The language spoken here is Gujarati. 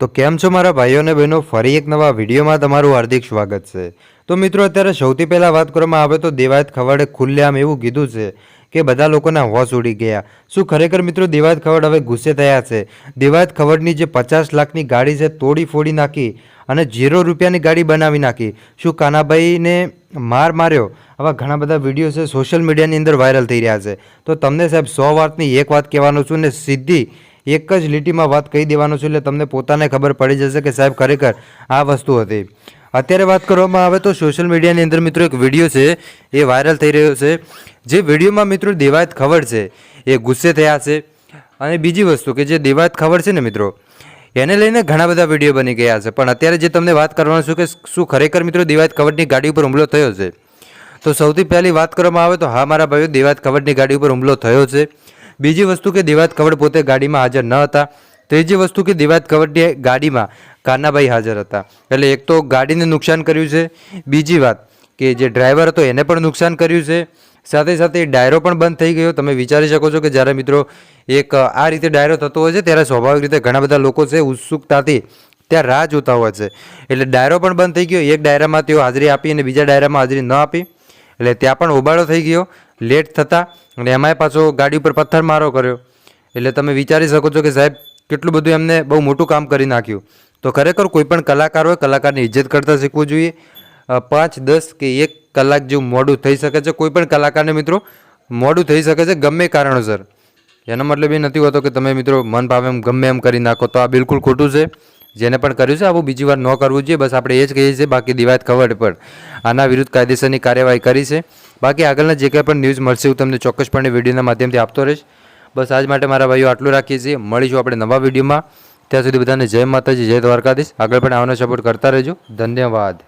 તો કેમ છો મારા ભાઈઓ અને બહેનો? ફરી એક નવા વિડીયોમાં તમારું હાર્દિક સ્વાગત છે. તો મિત્રો, અત્યારે સૌથી પહેલાં વાત કરવામાં આવે તો દેવાયત ખવડે ખુલ્લેઆમ એવું કીધું છે કે બધા લોકોના હોશ ઉડી ગયા. શું ખરેખર મિત્રો દેવાયત ખવડ હવે ગુસ્સે થયા છે? દેવાયત ખવડની જે પચાસ લાખની ગાડી છે તોડી ફોડી નાખી અને ઝીરો રૂપિયાની ગાડી બનાવી નાખી. શું કાનાભાઈને માર માર્યો? આવા ઘણા બધા વીડિયો છે, સોશિયલ મીડિયાની અંદર વાયરલ થઈ રહ્યા છે. તો તમને સાહેબ સો વાતની એક વાત કહેવાનો છું ને સીધી એક જ લીટીમાં વાત કહી દેવાનો છું એટલે તમને પોતાને ખબર પડી જશે કે સાહેબ ખરેખર આ વસ્તુ હતી. અત્યારે વાત કરવામાં આવે તો સોશિયલ મીડિયાની અંદર મિત્રો એક વીડિયો છે, એ વાયરલ થઈ રહ્યો છે. જે વિડીયોમાં મિત્રો દેવાયત ખબર છે, એ ગુસ્સે થયા છે. અને બીજી વસ્તુ કે જે દેવાયત ખબર છે ને મિત્રો, એને લઈને ઘણા બધા વીડિયો બની ગયા છે. પણ અત્યારે જે તમને વાત કરવાનું છું કે શું ખરેખર મિત્રો દેવાયત ખવડની ગાડી ઉપર હુમલો થયો છે? તો સૌથી પહેલી વાત કરવામાં આવે તો હા, મારા ભાઈઓ, દેવાયત ખવડની ગાડી ઉપર હુમલો થયો છે. બીજી વસ્તુ કે દેવાત કવડ પોતે ગાડીમાં હાજર ન હતા. ત્રીજી વસ્તુ કે દેવાત ખવડની ગાડીમાં કાનાભાઈ હાજર હતા. એટલે એક તો ગાડીને નુકસાન કર્યું છે. બીજી વાત કે જે ડ્રાઈવર હતો એને પણ નુકસાન કર્યું છે. સાથે સાથે ડાયરો પણ બંધ થઈ ગયો. તમે વિચારી શકો છો કે જ્યારે મિત્રો એક, આ રીતે ડાયરો થતો હોય છે, ત્યારે સ્વાભાવિક રીતે ઘણા બધા લોકો છે ઉત્સુકતાથી ત્યાં રાહ જોતા હોય છે. એટલે ડાયરો પણ બંધ થઈ ગયો. એક ડાયરામાં તેઓ હાજરી આપી અને બીજા ડાયરામાં હાજરી ન આપી. એટલે ત્યાં પણ હોબાળો થઈ ગયો. લેટ થતાં અને એમાંય પાછો ગાડી ઉપર પથ્થર મારો કર્યો. એટલે તમે વિચારી શકો છો કે સાહેબ, કેટલું બધું એમને બહુ મોટું કામ કરી નાખ્યું. તો ખરેખર કોઈ પણ કલાકાર હોય, કલાકારની ઇજ્જત કરતાં શીખવું જોઈએ. પાંચ, દસ કે એક કલાક જેવું મોડું થઈ શકે છે. કોઈ પણ કલાકારને મિત્રો, મોડું થઈ શકે છે ગમે કારણોસર. એનો મતલબ એ નથી હોતો કે તમે મિત્રો મન ભાવે એમ ગમે એમ કરી નાખો. તો આ બિલકુલ ખોટું છે. જેને પણ કર્યું છે આવું બીજી વાર ન કરવું જોઈએ. બસ આપણે એ જ કહીએ છીએ, બાકી દિવાયત ખબર પણ. આના વિરુદ્ધ કાયદેસરની કાર્યવાહી કરી છે. બાકી આગળના જે કંઈ પણ ન્યૂઝ મળશે હું તમને ચોક્કસપણે વિડીયોના માધ્યમથી આપતો રહીશ. બસ આજ માટે મારા ભાઈઓ આટલું રાખીએ છીએ. મળીશું આપણે નવા વિડીયોમાં. ત્યાં સુધી બધાને જય માતાજી, જય દ્વારકાધીશ. આગળ પણ આવવાનો સપોર્ટ કરતા રહેજો. ધન્યવાદ.